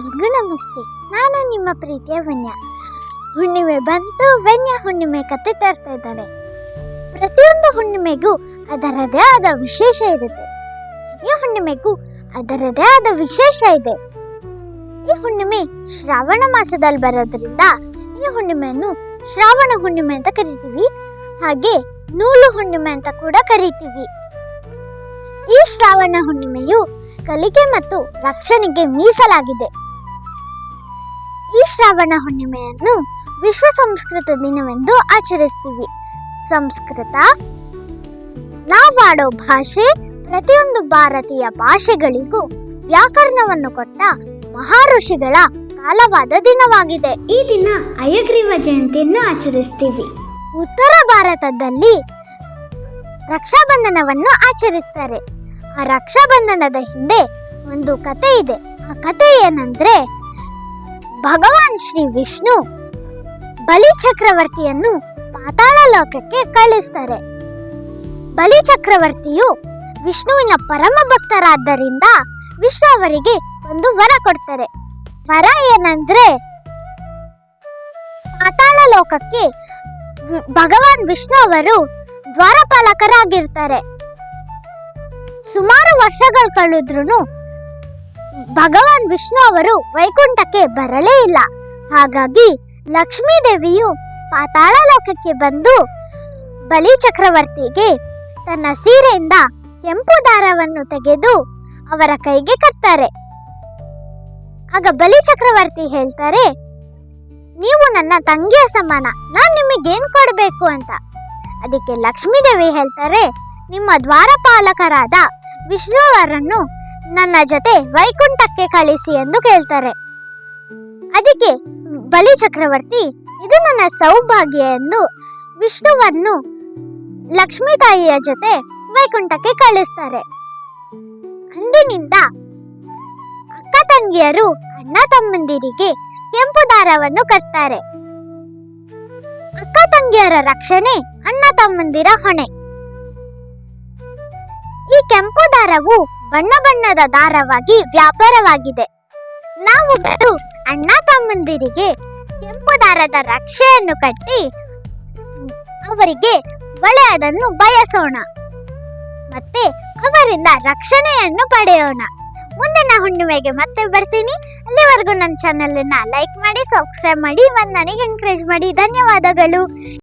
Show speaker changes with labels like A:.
A: ಎಲ್ಲರಿಗೂ ನಮಸ್ತೆ ನಾನು ನಿಮ್ಮ ಪ್ರೀತಿಯ ವನ್ಯ. ಹುಣ್ಣಿಮೆ ಬಂತು, ವನ್ಯ ಹುಣ್ಣಿಮೆ ಕತೆ ತರ್ತಾ ಇದ್ದಾರೆ ಪ್ರತಿಯೊಂದು ಹುಣ್ಣಿಮೆಗೂ ಅದರದೇ ಆದ ವಿಶೇಷ ಇರುತ್ತೆ. ಈ ಹುಣ್ಣಿಮೆಗೂ ಅದರದೇ ಆದ ವಿಶೇಷ ಇದೆ. ಈ ಹುಣ್ಣಿಮೆ ಶ್ರಾವಣ ಮಾಸದಲ್ಲಿ ಬರೋದ್ರಿಂದ ಈ ಹುಣ್ಣಿಮೆಯನ್ನು ಶ್ರಾವಣ ಹುಣ್ಣಿಮೆ ಅಂತ ಕರಿತೀವಿ. ಹಾಗೆ ನೂಲು ಹುಣ್ಣಿಮೆ ಅಂತ ಕೂಡ ಕರಿತೀವಿ. ಈ ಶ್ರಾವಣ ಹುಣ್ಣಿಮೆಯು ಕಲಿಕೆ ಮತ್ತು ರಕ್ಷಣೆಗೆ ಮೀಸಲಾಗಿದೆ. ಈ ಶ್ರಾವಣ ಹುಣ್ಣಿಮೆಯನ್ನು ವಿಶ್ವ ಸಂಸ್ಕೃತ ದಿನವೆಂದು ಆಚರಿಸ್ತೀವಿ. ಸಂಸ್ಕೃತ ನಾವಾಡೋ ಭಾಷೆ ಪ್ರತಿಯೊಂದು ಭಾರತೀಯ ಭಾಷೆಗಳಿಗೂ ವ್ಯಾಕರಣವನ್ನು ಕೊಟ್ಟ ಮಹಾಋಷಿಗಳ ಕಾಲವಾದ ದಿನವಾಗಿದೆ.
B: ಈ ದಿನ ಅಯಗ್ರೀವ ಜಯಂತಿಯನ್ನು ಆಚರಿಸ್ತೀವಿ.
A: ಉತ್ತರ ಭಾರತದಲ್ಲಿ ರಕ್ಷಾಬಂಧನವನ್ನು ಆಚರಿಸ್ತಾರೆ. ಆ ರಕ್ಷಾಬಂಧನದ ಹಿಂದೆ ಒಂದು ಕತೆ ಇದೆ. ಆ ಕತೆ ಏನಂದ್ರೆ ಭಗವಾನ್ ಶ್ರೀ ವಿಷ್ಣು ಬಲಿ ಚಕ್ರವರ್ತಿಯನ್ನು ಪಾತಾಳ ಲೋಕಕ್ಕೆ ಕಳಿಸ್ತಾರೆ. ಬಲಿ ಚಕ್ರವರ್ತಿಯು ವಿಷ್ಣುವಿನ ಪರಮ ಭಕ್ತರಾದ್ದರಿಂದ ವಿಷ್ಣು ಅವರಿಗೆ ಒಂದು ವರ ಕೊಡ್ತಾರೆ. ವರ ಏನಂದ್ರೆ ಪಾತಾಳ ಲೋಕಕ್ಕೆ ಭಗವಾನ್ ವಿಷ್ಣು ಅವರು ದ್ವಾರಪಾಲಕರಾಗಿರ್ತಾರೆ. ಸುಮಾರು ವರ್ಷಗಳು ಕಳೆದ್ರೂ ಭಗವಾನ್ ವಿಷ್ಣು ಅವರು ವೈಕುಂಠಕ್ಕೆ ಬರಲೇ ಇಲ್ಲ. ಹಾಗಾಗಿ ಲಕ್ಷ್ಮೀ ದೇವಿಯು ಪಾತಾಳ ಲೋಕಕ್ಕೆ ಬಂದು ಬಲಿ ಚಕ್ರವರ್ತಿಗೆ ತನ್ನ ಸೀರೆಯಿಂದ ಕೆಂಪು ದಾರವನ್ನು ತೆಗೆದು ಅವರ ಕೈಗೆ ಕಟ್ತಾರೆ. ಆಗ ಬಲಿ ಚಕ್ರವರ್ತಿ ಹೇಳ್ತಾರೆ, ನೀವು ನನ್ನ ತಂಗಿಯ ಸಮಾನ, ನಾನು ನಿಮಗೇನು ಕೊಡಬೇಕು ಅಂತ? ಅದಕ್ಕೆ ಲಕ್ಷ್ಮೀದೇವಿ ಹೇಳ್ತಾರೆ, ನಿಮ್ಮ ದ್ವಾರಪಾಲಕರಾದ ವಿಷ್ಣುವರನ್ನು ನನ್ನ ಜೊತೆ ವೈಕುಂಠಕ್ಕೆ ಕಳಿಸಿ ಎಂದು ಕೇಳ್ತಾರೆ. ಅದಕ್ಕೆ ಬಲಿ ಚಕ್ರವರ್ತಿ, ಇದು ನನ್ನ ಸೌಭಾಗ್ಯ ಎಂದು ವಿಷ್ಣುವನ್ನು ಲಕ್ಷ್ಮೀ ತಾಯಿಯ ಜೊತೆ ವೈಕುಂಠಕ್ಕೆ ಕಳಿಸ್ತಾರೆ. ಅಂದಿನಿಂದ ಅಕ್ಕ ತಂಗಿಯರು, ಅಣ್ಣ ತಮ್ಮಂದಿರಿಗೆ ಕೆಂಪು ದಾರವನ್ನು ಕಟ್ತಾರೆ. ಅಕ್ಕ ತಂಗಿಯರ ರಕ್ಷಣೆ, ಅಣ್ಣ ತಮ್ಮಂದಿರ ಹೊಣೆ. ಕೆಂಪು ದಾರವು ಬಣ್ಣ ಬಣ್ಣದ ದಾರವಾಗಿ ವ್ಯಾಪಾರವಾಗಿದೆ. ನಾವು ಅಣ್ಣ ತಮ್ಮಂದಿರಿಗೆ ಕೆಂಪು ದಾರದ ರಕ್ಷೆಯನ್ನು ಕಟ್ಟಿ ಅವರಿಗೆ ಒಳ್ಳೆಯದನ್ನು ಬಯಸೋಣ. ಮತ್ತೆ ಅವರಿಂದ ರಕ್ಷಣೆಯನ್ನು ಪಡೆಯೋಣ. ಮುಂದಿನ ಹುಣ್ಣಿಮೆಗೆ ಮತ್ತೆ ಬರ್ತೀನಿ. ಅಲ್ಲಿವರೆಗೂ ನನ್ನ ಚಾನಲ್ ಲೈಕ್ ಮಾಡಿ ಸಬ್ಸ್ಕ್ರೈಬ್ ಮಾಡಿ, ಮತ್ತು ನನಗೆ ಎನ್ಕರೇಜ್ ಮಾಡಿ. ಧನ್ಯವಾದಗಳು.